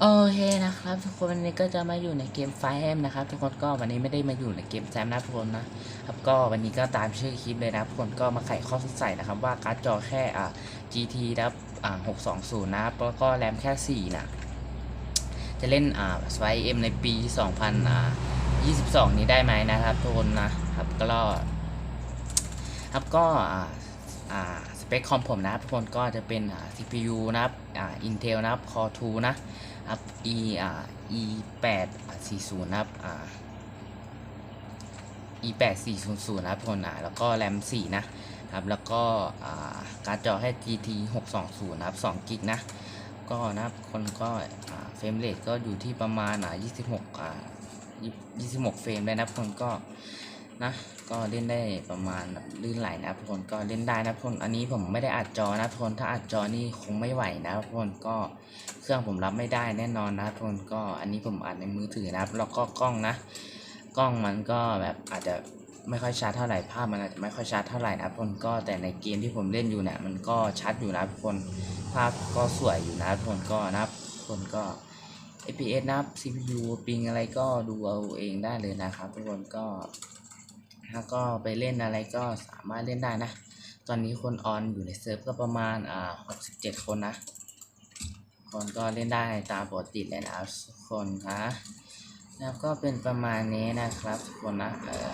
โอเคนะครับทุกคนวันนี้ก็จะมาอยู่ในเกมไฟแอมนะครับ ทุกคนก็วันนี้ไม่ได้มาอยู่ในเกมแซมนะทุกคนนะครับก็วันนี้ก็ตามชื่อคลิปเลยนะทุกคนก็มาไขข้อสงสัยนะครับว่าการ์ดจอแค่อ่า GT นะครับอ่า620 นะแล้วก็แรมแค่ 4 นะ จะเล่นอ่าไฟเอ็มในปี 2022 นี้ได้ไหมนะครับทุกคนนะครับก็ครับก็อ่าอ่า เปคคอมผมนะครับทุกคนก็จะเป็นอ่า CPU นะครับอ่า Intel นะครับ Core 2 นะครับ e อ่า e 8 40นะครับอ่า e 8 400นะครับทุกคนอ่าแล้วก็แรม4นะครับ แล้วก็อ่าการ์ดจอให้ GT 620นะครับ2กิกนะก็นะครับคนก็เฟรมเรทก็อยู่ที่ประมาณอ่า26อ่า26 เฟรมเลยนะครับคนก็ นะ ก็เล่นได้ประมาณแบบลื่นไหลนะทุกคนก็เล่นได้นะทุกคนอันนี้ผมไม่ได้อัดจอนะทุกคนถ้าอัดจอนี่คงไม่ไหวนะทุกคนก็เครื่องผมรับไม่ได้แน่นอนนะทุกคนก็อันนี้ผมอัดในมือถือนะแล้วก็กล้องนะ กล้องมันก็แบบอาจจะไม่ค่อยชัดเท่าไหร่ภาพมันอาจจะไม่ค่อยชัดเท่าไหร่นะทุกคนก็แต่ในเกมที่ผมเล่นอยู่เนี่ยมันก็ชัดอยู่นะทุกคนภาพก็สวยอยู่นะทุกคนก็นะทุกคนก็ FPS นะครับ CPU ปิงอะไรก็ดูเอาเองได้เลยนะครับทุกคนก็ ถ้าก็ไปเล่นอะไรก็สามารถเล่นได้นะ ตอนนี้คนออนอยู่ในเซิร์ฟก็ประมาณอ่า67คนนะ คนก็เล่นได้ตามปกติเลยนะครับทุกคนคะแล้วก็เป็นประมาณนี้นะครับทุกคนนะเออ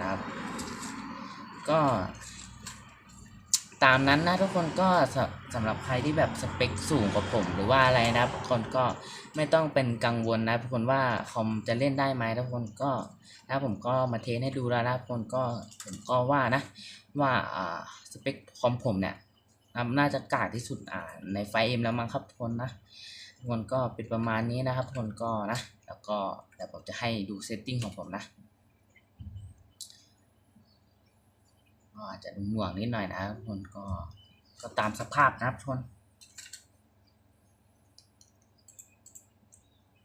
ครับ ก็ ตามนั้นนะทุกคนก็สสำหรับใครที่แบบสเปคสูงกว่าผมหรือว่าอะไรนะทุกคนก็ไม่ต้องเป็นกังวลนะทุกคนว่าคอมจะเล่นได้ไหมทุกคนก็นะผมก็มาเทสให้ดูแล้วนะทุกคนก็ผมก็ว่านะ ว่าอ่าสเปคคอมผมเนี่ยน่าจะกากที่สุดอ่าในไฟเอ็มแล้วมั้งครับทุกคนนะทุกคนก็เป็นประมาณนี้นะครับทุกคนก็นะ แล้วก็เดี๋ยวผมจะให้ดูเซตติ้งของผมนะ ก็อาจจะดูหน่วงนิดหน่อยนะครับทุกคนก็ก็ตามสภาพนะครับทุกคน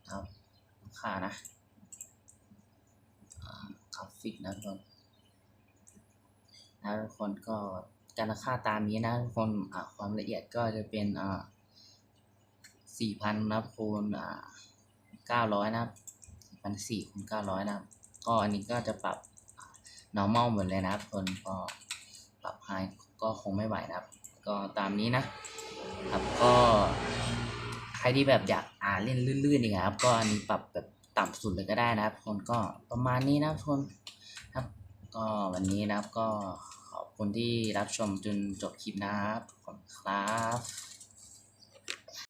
ครับค่านะอ่ากราฟิกนะทุกคนนะทุกคนก็การราคาตามนี้นะทุกคนความละเอียดก็จะเป็นอ่าสี่พันนะครับคูณอ่าเก้าร้อยนะครับสี่พันสี่คูณเก้าร้อยนะครับก็อันนี้ก็จะปรับ normal หมดเลยนะครับทุกคนก็ ปรับ high ก็คงไม่ไหวนะครับ ก็ตามนี้นะครับก็ใครที่แบบอยากอ่านเล่นลื่นๆนี่ครับ ก็อันนี้ปรับแบบต่ำสุดเลยก็ได้นะครับทุกคนก็ประมาณนี้นะครับทุกคนครับ ก็วันนี้นะครับก็ขอบคุณที่รับชมจนจบคลิปนะครับขอบคุณครับ